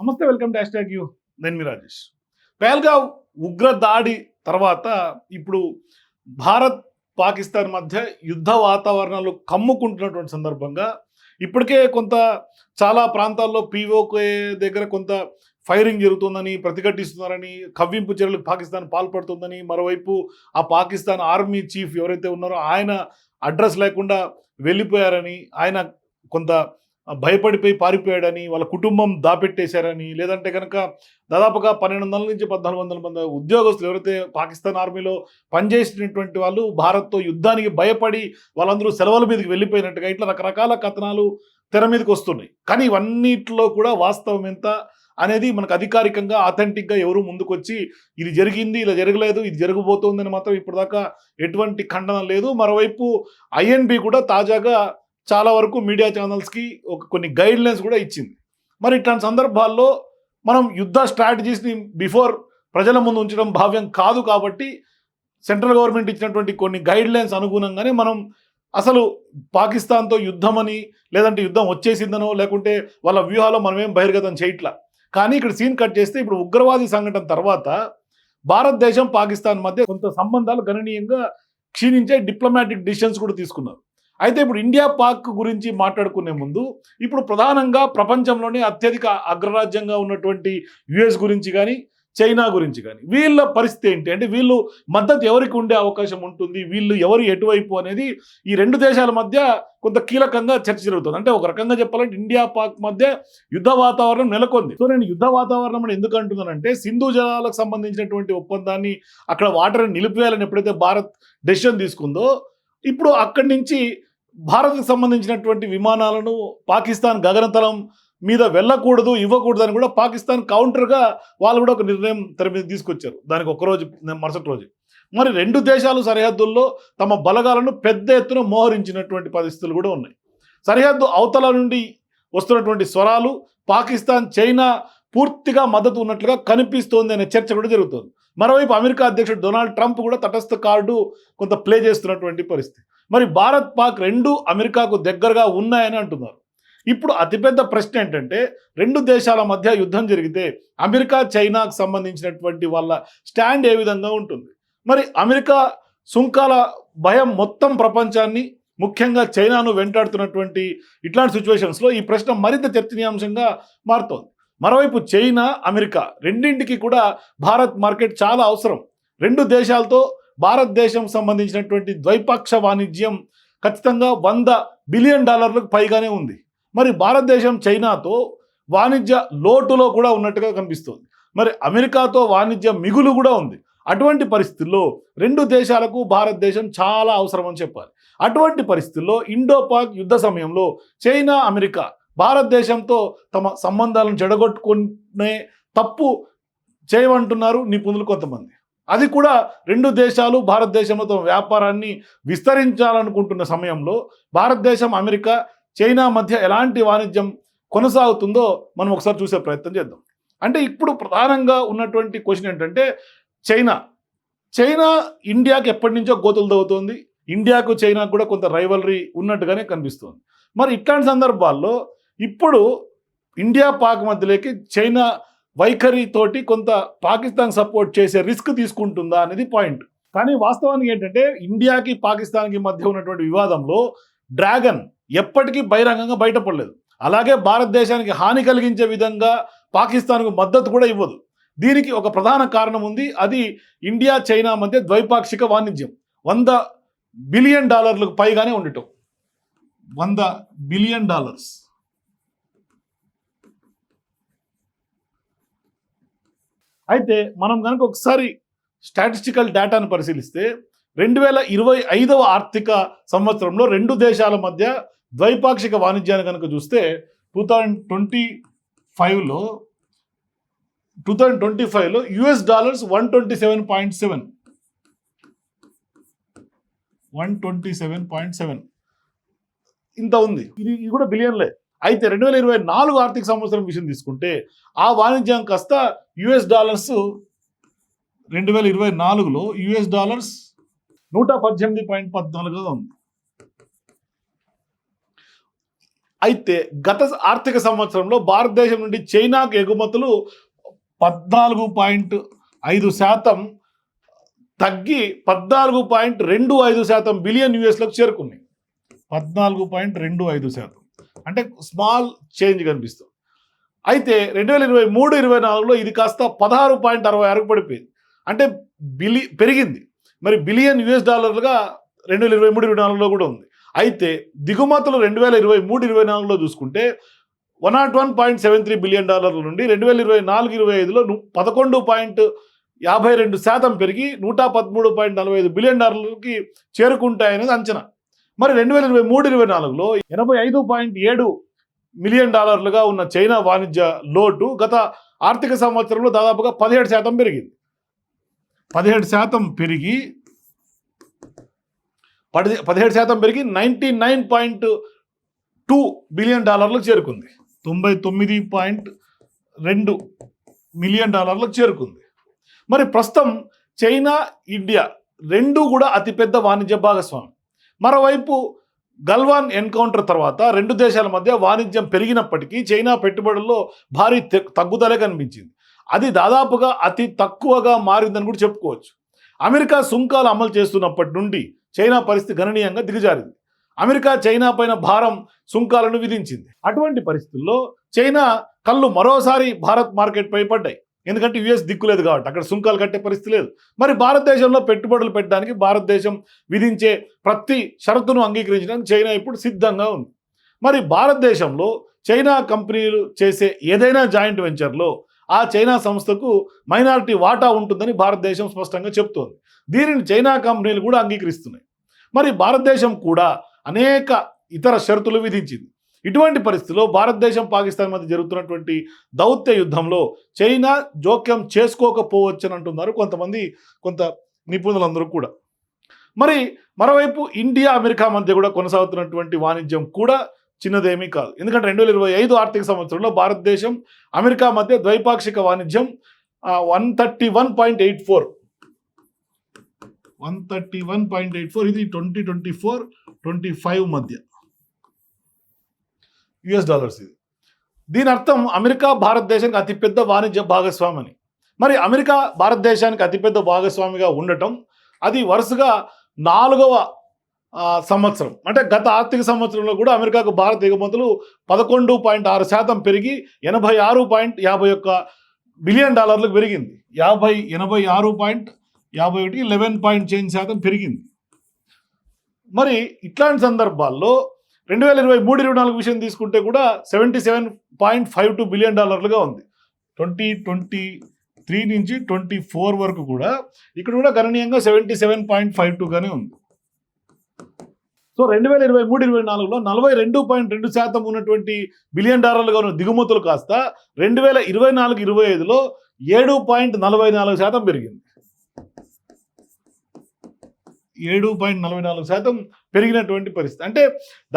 నమస్తే welcome to hashtag U. నేను మీ రాజేష్. పేల్గావ్ ఉగ్ర దాడి తర్వాత ఇప్పుడు భారత్ పాకిస్తాన్ మధ్య యుద్ధ వాతావరణాలు కమ్ముకుంటున్నటువంటి సందర్భంగా ఇప్పటికే కొంత చాలా ప్రాంతాల్లో పీఓకే దగ్గర కొంత ఫైరింగ్ జరుగుతుందని ప్రతిఘటిస్తున్నారని కవ్వింపు చర్యలకు పాకిస్తాన్ పాల్పడుతుందని మరోవైపు ఆ పాకిస్తాన్ ఆర్మీ చీఫ్ ఎవరైతే ఉన్నారో ఆయన అడ్రస్ లేకుండా వెళ్ళిపోయారని ఆయన కొంత భయపడిపోయి పారిపోయాడని వాళ్ళ కుటుంబం దాపెట్టేశారని లేదంటే కనుక దాదాపుగా పన్నెండు వందల నుంచి పద్నాలుగు వందల మంది ఉద్యోగస్తులు ఎవరైతే పాకిస్తాన్ ఆర్మీలో పనిచేసినటువంటి వాళ్ళు భారత్తో యుద్ధానికి భయపడి వాళ్ళందరూ సెలవుల మీదకి వెళ్ళిపోయినట్టుగా ఇట్లా రకరకాల కథనాలు తెర మీదకి వస్తున్నాయి. కానీ ఇవన్నిట్లో కూడా వాస్తవం ఎంత అనేది మనకు అధికారికంగా అథెంటిక్గా ఎవరు ముందుకొచ్చి ఇది జరిగింది ఇలా జరగలేదు ఇది జరగబోతోందని మాత్రం ఇప్పటిదాకా ఎటువంటి ఖండన లేదు. మరోవైపు ఐఎన్బి కూడా తాజాగా చాలా వరకు మీడియా ఛానల్స్కి ఒక కొన్ని గైడ్ లైన్స్ కూడా ఇచ్చింది. మరి ఇట్లాంటి సందర్భాల్లో మనం యుద్ధ స్ట్రాటజీస్ని బిఫోర్ ప్రజల ముందు ఉంచడం భావ్యం కాదు కాబట్టి సెంట్రల్ గవర్నమెంట్ ఇచ్చినటువంటి కొన్ని గైడ్ లైన్స్ అనుగుణంగానే మనం అసలు పాకిస్తాన్తో యుద్ధమని లేదంటే యుద్ధం వచ్చేసిందనో లేకుంటే వాళ్ళ వ్యూహాలో మనమేం బహిర్గతం చేయట్లా. కానీ ఇక్కడ సీన్ కట్ చేస్తే ఇప్పుడు ఉగ్రవాది సంఘటన తర్వాత భారతదేశం పాకిస్తాన్ మధ్య కొంత సంబంధాలు గణనీయంగా క్షీణించే డిప్లొమాటిక్ డిసిషన్స్ కూడా తీసుకున్నారు. అయితే ఇప్పుడు ఇండియా పాక్ గురించి మాట్లాడుకునే ముందు ఇప్పుడు ప్రధానంగా ప్రపంచంలోనే అత్యధిక అగ్రరాజ్యంగా ఉన్నటువంటి యుఎస్ గురించి కానీ చైనా గురించి కానీ వీళ్ళ పరిస్థితి ఏంటి? అంటే వీళ్ళు మద్దతు ఎవరికి ఉండే అవకాశం ఉంటుంది? వీళ్ళు ఎవరు ఎటువైపు అనేది ఈ రెండు దేశాల మధ్య కొంత కీలకంగా చర్చ జరుగుతుంది. అంటే ఒక రకంగా చెప్పాలంటే ఇండియా పాక్ మధ్య యుద్ధ వాతావరణం నెలకొంది. సో నేను యుద్ధ వాతావరణం అని ఎందుకు అంటున్నానంటే సింధు జలాలకు సంబంధించినటువంటి ఒప్పందాన్ని అక్కడ వాటర్ని నిలిపివేయాలని ఎప్పుడైతే భారత్ డెసిషన్ తీసుకుందో ఇప్పుడు అక్కడి నుంచి భారత్కు సంబంధించినటువంటి విమానాలను పాకిస్తాన్ గగనతలం మీద వెళ్ళకూడదు ఇవ్వకూడదు అని కూడా పాకిస్తాన్ కౌంటర్గా వాళ్ళు కూడా ఒక నిర్ణయం తెర మీద తీసుకొచ్చారు. దానికి ఒకరోజు మరుసటి రోజు. మరి రెండు దేశాలు సరిహద్దుల్లో తమ బలగాలను పెద్ద ఎత్తున మోహరించినటువంటి పరిస్థితులు కూడా ఉన్నాయి. సరిహద్దు అవతల నుండి వస్తున్నటువంటి స్వరాలు పాకిస్తాన్ చైనా పూర్తిగా మద్దతు ఉన్నట్లుగా కనిపిస్తోంది అనే చర్చ కూడా జరుగుతుంది. మరోవైపు అమెరికా అధ్యక్షుడు డొనాల్డ్ ట్రంప్ కూడా తటస్థ కార్డు కొంత ప్లే చేస్తున్నటువంటి పరిస్థితి. మరి భారత్ పాక్ రెండు అమెరికాకు దగ్గరగా ఉన్నాయని అంటున్నారు. ఇప్పుడు అతిపెద్ద ప్రశ్న ఏంటంటే రెండు దేశాల మధ్య యుద్ధం జరిగితే అమెరికా చైనాకు సంబంధించినటువంటి వాళ్ళ స్టాండ్ ఏ విధంగా ఉంటుంది? మరి అమెరికా సుంకాల భయం మొత్తం ప్రపంచాన్ని ముఖ్యంగా చైనాను వెంటాడుతున్నటువంటి ఇట్లాంటి సిచ్యువేషన్స్లో ఈ ప్రశ్న మరింత చర్చనీయాంశంగా మారుతోంది. మరోవైపు చైనా అమెరికా రెండింటికి కూడా భారత్ మార్కెట్ చాలా అవసరం. రెండు దేశాలతో భారతదేశం సంబంధించినటువంటి ద్వైపాక్ష వాణిజ్యం ఖచ్చితంగా వంద బిలియన్ డాలర్లకు పైగానే ఉంది. మరి భారతదేశం చైనాతో వాణిజ్య లోటులో కూడా ఉన్నట్టుగా కనిపిస్తుంది. మరి అమెరికాతో వాణిజ్య మిగులు కూడా ఉంది. అటువంటి పరిస్థితుల్లో రెండు దేశాలకు భారతదేశం చాలా అవసరం అని చెప్పాలి. అటువంటి పరిస్థితుల్లో ఇండో పాక్ యుద్ధ సమయంలో చైనా అమెరికా భారతదేశంతో తమ సంబంధాలను చెడగొట్టుకునే తప్పు చేయమంటున్నారు నిపుణులు కొంతమంది. అది కూడా రెండు దేశాలు భారతదేశంలో వ్యాపారాన్ని విస్తరించాలనుకుంటున్న సమయంలో భారతదేశం అమెరికా చైనా మధ్య ఎలాంటి వాణిజ్యం కొనసాగుతుందో మనం ఒకసారి చూసే ప్రయత్నం చేద్దాం. అంటే ఇప్పుడు ప్రధానంగా ఉన్నటువంటి క్వశ్చన్ ఏంటంటే చైనా. చైనా ఇండియాకి ఎప్పటి నుంచో గోతులు తవ్వుతోంది. ఇండియాకు చైనాకు కూడా కొంత రైవలరీ ఉన్నట్టుగానే కనిపిస్తుంది. మరి ఇట్లాంటి సందర్భాల్లో ఇప్పుడు ఇండియా పాక్ మధ్యలోకి చైనా వైఖరితోటి కొంత పాకిస్తాన్ సపోర్ట్ చేసే రిస్క్ తీసుకుంటుందా అనేది పాయింట్. కానీ వాస్తవానికి ఏంటంటే ఇండియాకి పాకిస్తాన్కి మధ్య ఉన్నటువంటి వివాదంలో డ్రాగన్ ఎప్పటికీ బహిరంగంగా బయటపడలేదు. అలాగే భారతదేశానికి హాని కలిగించే విధంగా పాకిస్తాన్కు మద్దతు కూడా ఇవ్వదు. దీనికి ఒక ప్రధాన కారణం ఉంది. అది ఇండియా చైనా మధ్య ద్వైపాక్షిక వాణిజ్యం. వంద బిలియన్ డాలర్లకు పైగానే ఉండటం. వంద బిలియన్ డాలర్స్. అయితే మనం కనుక ఒకసారి స్టాటిస్టికల్ డేటాను పరిశీలిస్తే రెండు వేల ఇరవై ఐదవ ఆర్థిక సంవత్సరంలో రెండు దేశాల మధ్య ద్వైపాక్షిక వాణిజ్యాన్ని కనుక చూస్తే టూ థౌజండ్ ట్వంటీ ఫైవ్లో టూ థౌజండ్ ట్వంటీ ఫైవ్లో US dollars one twenty seven point seven. One twenty seven point seven. ఇంత ఉంది. ఇది ఇది కూడా బిలియన్లే. అయితే రెండు వేల ఇరవై నాలుగు ఆర్థిక సంవత్సరం విషయం తీసుకుంటే ఆ వాణిజ్యం కాస్త యుఎస్ డాలర్స్ రెండు వేల ఇరవై నాలుగులో యుఎస్ డాలర్స్ నూట పద్దెనిమిది పాయింట్ పద్నాలుగుగా ఉంది. అయితే గత ఆర్థిక సంవత్సరంలో భారతదేశం నుండి చైనాకు ఎగుమతులు పద్నాలుగు పాయింట్ ఐదు శాతం తగ్గి పద్నాలుగు పాయింట్ రెండు ఐదు శాతం బిలియన్ యూఎస్లకు చేరుకున్నాయి. పద్నాలుగు పాయింట్ రెండు ఐదు శాతం. అంటే స్మాల్ చేంజ్ కనిపిస్తుంది. అయితే రెండు వేల ఇరవై మూడు ఇరవై నాలుగులో ఇది కాస్త పదహారు పాయింట్ అరవై ఆరుకు పడిపోయింది. అంటే బిలి పెరిగింది. మరి బిలియన్ యుఎస్ డాలర్లుగా రెండు వేల ఇరవై మూడు ఇరవై నాలుగులో కూడా ఉంది. అయితే దిగుమతులు రెండు వేల ఇరవై మూడు ఇరవై నాలుగులో చూసుకుంటే one nought one point seven three billion డాలర్ల నుండి రెండు వేల ఇరవై నాలుగు ఇరవై ఐదులో పదకొండు పాయింట్ యాభై రెండు శాతం పెరిగి నూట పదమూడు పాయింట్ నలభై ఐదు బిలియన్ డాలర్లకి చేరుకుంటాయనేది అంచనా. మరి రెండు వేల ఇరవై మూడు ఇరవై నాలుగులో ఎనభై ఐదు పాయింట్ ఏడు మిలియన్ డాలర్లుగా ఉన్న చైనా వాణిజ్య లోటు గత ఆర్థిక సంవత్సరంలో దాదాపుగా పదిహేడు శాతం పెరిగింది. పదిహేడు శాతం పెరిగి పది పదిహేడు శాతం పెరిగి ninety nine point two billion డాలర్లకు చేరుకుంది. తొంభై తొమ్మిది పాయింట్ రెండు మిలియన్ డాలర్లకు చేరుకుంది. మరి ప్రస్తుతం చైనా ఇండియా రెండు కూడా అతిపెద్ద వాణిజ్య భాగస్వామి మరోవైపు గల్వాన్ ఎన్కౌంటర్ తర్వాత రెండు దేశాల మధ్య వాణిజ్యం పెరిగినప్పటికీ చైనా పెట్టుబడుల్లో భారీ తగ్గుదలే కనిపించింది. అది దాదాపుగా అతి తక్కువగా మారిందని కూడా చెప్పుకోవచ్చు. అమెరికా సుంకాలు అమలు చేస్తున్నప్పటి నుండి చైనా పరిస్థితి గణనీయంగా దిగజారింది. అమెరికా చైనా పైన భారం సుంకాలను విధించింది. అటువంటి పరిస్థితుల్లో చైనా కళ్ళు మరోసారి భారత్ మార్కెట్ పై పడ్డాయి. ఎందుకంటే యుఎస్ దిక్కులేదు కాబట్టి అక్కడ సుంకాలు కట్టే పరిస్థితి లేదు. మరి భారతదేశంలో పెట్టుబడులు పెట్టడానికి భారతదేశం విధించే ప్రతి షరతును అంగీకరించడానికి చైనా ఇప్పుడు సిద్ధంగా ఉంది. మరి భారతదేశంలో చైనా కంపెనీలు చేసే ఏదైనా జాయింట్ వెంచర్లో ఆ చైనా సంస్థకు మైనారిటీ వాటా ఉంటుందని భారతదేశం స్పష్టంగా చెప్తోంది. దీనిని చైనా కంపెనీలు కూడా అంగీకరిస్తున్నాయి. మరి భారతదేశం కూడా అనేక ఇతర షరతులు విధించింది. ఇటువంటి పరిస్థితుల్లో భారతదేశం పాకిస్తాన్ మధ్య జరుగుతున్నటువంటి దౌత్య యుద్ధంలో చైనా జోక్యం చేసుకోకపోవచ్చని అంటున్నారు కొంతమంది కొంత నిపుణులందరూ కూడా. మరి మరోవైపు ఇండియా అమెరికా మధ్య కూడా కొనసాగుతున్నటువంటి వాణిజ్యం కూడా చిన్నదేమీ కాదు. ఎందుకంటే రెండు వేల ఇరవై ఐదు ఆర్థిక సంవత్సరంలో భారతదేశం అమెరికా మధ్య ద్వైపాక్షిక వాణిజ్యం one thirty one point eight four. One thirty one point eight four ఇది twenty twenty four twenty five మధ్య. యుఎస్ డాలర్స్ ఇది. దీని అర్థం అమెరికా భారతదేశానికి అతిపెద్ద వాణిజ్య భాగస్వామి అని మరి అమెరికా భారతదేశానికి అతిపెద్ద భాగస్వామిగా ఉండటం అది వరుసగా నాలుగవ సంవత్సరం. అంటే గత ఆర్థిక సంవత్సరంలో కూడా అమెరికాకు భారత ఎగుమతులు పదకొండు పాయింట్ ఆరు శాతం పెరిగి ఎనభై ఆరు పాయింట్ యాభై ఒక్క బిలియన్ డాలర్లకు పెరిగింది. యాభై ఎనభై ఆరు పాయింట్ యాభై ఒకటి లెవెన్ పాయింట్ చేంజ్ శాతం పెరిగింది. మరి ఇట్లాంటి సందర్భాల్లో రెండు వేల ఇరవై మూడు ఇరవై నాలుగు విషయం తీసుకుంటే కూడా seventy seven point five two billion డాలర్లుగా ఉంది. ట్వంటీ ట్వంటీ త్రీ నుంచి ట్వంటీ ఫోర్ వరకు కూడా ఇక్కడ కూడా గణనీయంగా సెవెంటీ సెవెన్ పాయింట్ ఫైవ్ టూగానే ఉంది. సో రెండు వేల ఇరవై మూడు ఇరవై నాలుగులో నలభై రెండు పాయింట్ రెండు శాతం ఉన్నటువంటి బిలియన్ డాలర్లుగా ఉన్న దిగుమతులు కాస్త రెండు వేల ఇరవై నాలుగు ఇరవై ఐదులో ఏడు పాయింట్ నలభై నాలుగు శాతం పెరిగింది. ఏడు పాయింట్ నలభై నాలుగు శాతం పెరిగినటువంటి పరిస్థితి. అంటే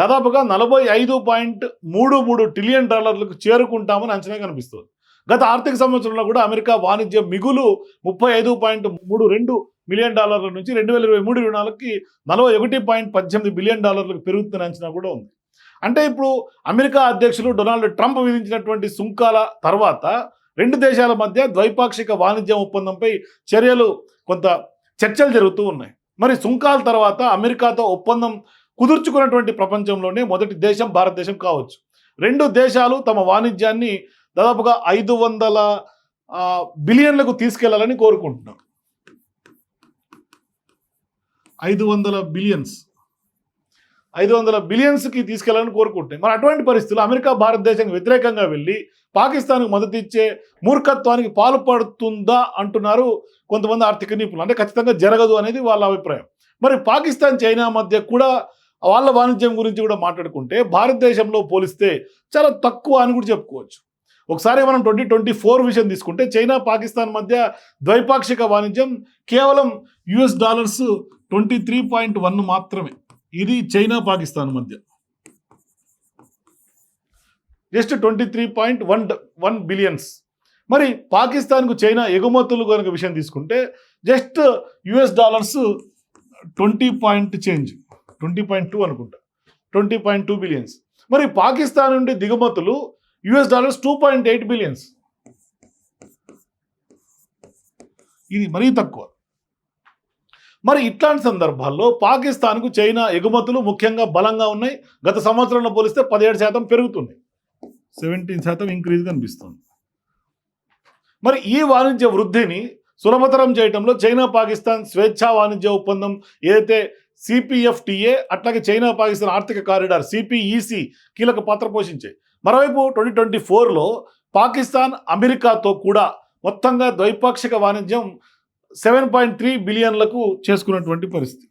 దాదాపుగా నలభై ఐదు పాయింట్ మూడు మూడు ట్రిలియన్ డాలర్లకు చేరుకుంటామని అంచనా కనిపిస్తుంది. గత ఆర్థిక సంవత్సరంలో కూడా అమెరికా వాణిజ్య మిగులు ముప్పై ఐదు పాయింట్ మూడు రెండు మిలియన్ డాలర్ల నుంచి రెండు వేల ఇరవై మూడు ఇరవై నాలుగుకి నలభై ఒకటి పాయింట్ పద్దెనిమిది బిలియన్ డాలర్లకు పెరుగుతున్న అంచనా కూడా ఉంది. అంటే ఇప్పుడు అమెరికా అధ్యక్షులు డొనాల్డ్ ట్రంప్ విధించినటువంటి సుంకాల తర్వాత రెండు దేశాల మధ్య ద్వైపాక్షిక వాణిజ్య ఒప్పందంపై చర్యలు కొంత చర్చలు జరుగుతూ ఉన్నాయి. మరి సుంకాల తర్వాత అమెరికాతో ఒప్పందం కుదుర్చుకున్నటువంటి ప్రపంచంలోనే మొదటి దేశం భారతదేశం కావచ్చు. రెండు దేశాలు తమ వాణిజ్యాన్ని దాదాపుగా ఐదు వందల బిలియన్లకు తీసుకెళ్ళాలని కోరుకుంటున్నాం. ఐదు వందల బిలియన్స్. ఐదు వందల బిలియన్స్కి తీసుకెళ్ళాలని కోరుకుంటున్నాయి. మరి అటువంటి పరిస్థితులు అమెరికా భారతదేశానికి వ్యతిరేకంగా వెళ్ళి పాకిస్తాన్కు మద్దతు ఇచ్చే మూర్ఖత్వానికి పాల్పడుతుందా అంటున్నారు కొంతమంది ఆర్థిక నిపుణులు. అంటే ఖచ్చితంగా జరగదు అనేది వాళ్ళ అభిప్రాయం. మరి పాకిస్తాన్ చైనా మధ్య కూడా వాళ్ళ వాణిజ్యం గురించి కూడా మాట్లాడుకుంటే భారతదేశంలో పోలిస్తే చాలా తక్కువ అని కూడా చెప్పుకోవచ్చు. ఒకసారి మనం ట్వంటీ ట్వంటీ ఫోర్ విషయం తీసుకుంటే చైనా పాకిస్తాన్ మధ్య ద్వైపాక్షిక వాణిజ్యం కేవలం US dollars twenty three point one మాత్రమే. ఇది చైనా పాకిస్తాన్ మధ్య. Just twenty three point one one billions మరి పాకిస్తాన్కు చైనా ఎగుమతులు కనుక విషయం తీసుకుంటే just US dollars twenty point change twenty point two అనుకుంటా. ట్వంటీ పాయింట్ టూ బిలియన్స్ మరి పాకిస్తాన్ నుండి దిగుమతులు US dollars two point eight billions ఇది మరీ తక్కువ. మరి ఇట్లాంటి సందర్భాల్లో పాకిస్తాన్కు చైనా ఎగుమతులు ముఖ్యంగా బలంగా ఉన్నాయి. గత సంవత్సరంలో పోలిస్తే పదిహేడు శాతం పెరుగుతున్నాయి. సెవెంటీన్ శాతం ఇంక్రీజ్ కనిపిస్తుంది. మరి ఈ వాణిజ్య వృద్ధిని సులభతరం చేయడంలో చైనా పాకిస్తాన్ స్వేచ్ఛా వాణిజ్య ఒప్పందం ఏదైతే సిపిఎఫ్టిఏ అట్లాగే చైనా పాకిస్తాన్ ఆర్థిక కారిడార్ సిపిఈసి కీలక పాత్ర పోషించాయి. మరోవైపు ట్వంటీ ట్వంటీ ఫోర్లో పాకిస్తాన్ అమెరికాతో కూడా మొత్తంగా ద్వైపాక్షిక వాణిజ్యం సెవెన్ పాయింట్ త్రీ బిలియన్లకు చేసుకున్నటువంటి పరిస్థితి.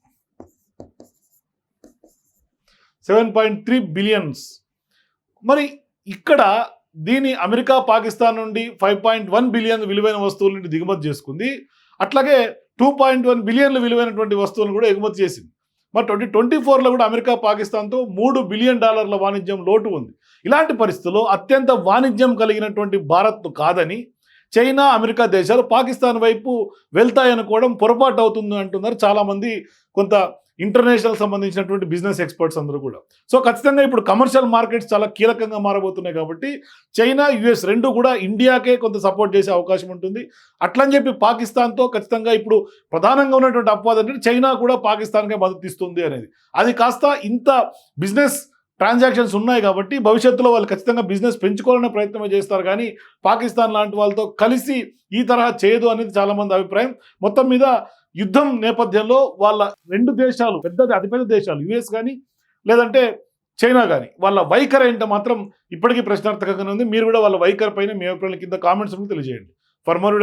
Seven point three billions. మరి ఇక్కడ దీని అమెరికా పాకిస్తాన్ నుండి ఫైవ్ పాయింట్ వన్ బిలియన్ విలువైన వస్తువుల నుండి దిగుమతి చేసుకుంది. అట్లాగే టూ పాయింట్ వన్ బిలియన్లు విలువైనటువంటి వస్తువులను కూడా ఎగుమతి చేసింది. మరి ట్వంటీ ట్వంటీ ఫోర్లో కూడా అమెరికా పాకిస్తాన్తో మూడు బిలియన్ డాలర్ల వాణిజ్యం లోటు ఉంది. ఇలాంటి పరిస్థితుల్లో అత్యంత వాణిజ్యం కలిగినటువంటి భారత్ కాదని చైనా అమెరికా దేశాలు పాకిస్తాన్ వైపు వెళ్తాయనుకోవడం పొరపాటు అవుతుంది అంటున్నారు చాలామంది కొంత ఇంటర్నేషనల్ సంబంధించినటువంటి బిజినెస్ ఎక్స్పర్ట్స్ అందరూ కూడా. సో ఖచ్చితంగా ఇప్పుడు కమర్షియల్ మార్కెట్స్ చాలా కీలకంగా మారబోతున్నాయి కాబట్టి చైనా యుఎస్ రెండు కూడా ఇండియాకే కొంత సపోర్ట్ చేసే అవకాశం ఉంటుంది. అట్లని చెప్పి పాకిస్తాన్తో ఖచ్చితంగా ఇప్పుడు ప్రధానంగా ఉన్నటువంటి అపవాదం అంటే చైనా కూడా పాకిస్తాన్కే మద్దతు ఇస్తుంది అనేది. అది కాస్త ఇంత బిజినెస్ ట్రాన్సాక్షన్స్ ఉన్నాయి కాబట్టి భవిష్యత్తులో వాళ్ళు ఖచ్చితంగా బిజినెస్ పెంచుకోవాలనే ప్రయత్నమే చేస్తారు. కానీ పాకిస్తాన్ లాంటి వాళ్ళతో కలిసి ఈ తరహా చేయదు అనేది చాలామంది అభిప్రాయం. మొత్తం మీద యుద్ధం నేపథ్యంలో వాళ్ళ రెండు దేశాలు పెద్ద అతిపెద్ద దేశాలు యుఎస్ కానీ లేదంటే చైనా కానీ వాళ్ళ వైఖరి ఏంటో మాత్రం ఇప్పటికీ ప్రశ్నార్థకంగానే ఉంది. మీరు కూడా వాళ్ళ వైఖరి పైన మీ అభిప్రాయాల కింద కామెంట్స్ తెలియజేయండి. For more videos